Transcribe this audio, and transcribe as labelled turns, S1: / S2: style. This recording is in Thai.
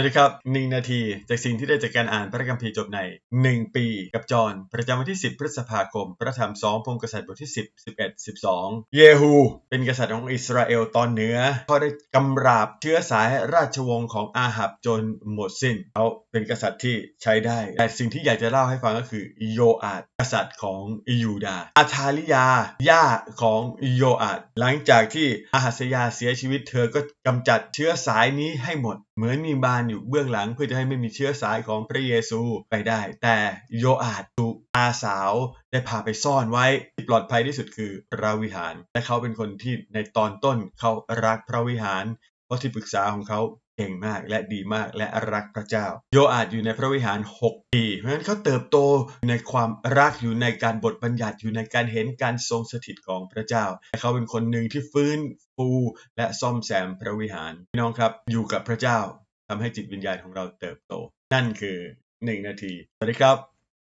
S1: วัสดีครับหนึ่งนาทีจากสิ่งที่ได้จากการอ่านพระคัมภีร์จบใน 1 ปี กับจอห์นประจำวันที่ 10 พฤษภาคม พระธรรม2พงศ์กษัตริย์บทที่ 10 11 12 เยฮู เป็นกษัตริย์ของอิสราเอลตอนเหนือเขาได้กำราบเชื้อสายราชวงศ์ของอาหับจนหมดสิ้นเขาเป็นกษัตริย์ที่ใช้ได้ แต่สิ่งที่อยากจะเล่าให้ฟังก็คือโยอาดกษัตริย์ของยูดาอาธาลิยาย่าของโยอาดหลังจากที่อาหัสยาเสียชีวิตเธอก็กำจัดเชื้อสายนี้ให้หมด เหมือนมีบานอยู่เบื้องหลังเพื่อจะให้ไม่มีเชื้อสายของพระเยซูไปได้ แต่โยอาดถูกอาสาวได้พาไปซ่อนไว้ที่ปลอดภัยที่สุดคือพระวิหาร และเขาเป็นคนที่ในตอนต้นเขารักพระวิหาร เพราะที่ปรึกษาของเขาเก่งมากและดีมากและรักพระเจ้า โยอาดอยู่ในพระวิหาร 6 ปี เพราะฉะนั้นเขาเติบโตในความรักอยู่ในการบทบัญญัติอยู่ในการเห็นการทรงสถิตของพระเจ้าและเขาเป็นคนหนึ่งที่ฟื้นฟูและซ่อมแซมพระวิหารพี่น้องครับอยู่กับพระเจ้า ทำให้จิตวิญญาณของเราเติบโต นั่นคือ 1 นาที สวัสดีครับ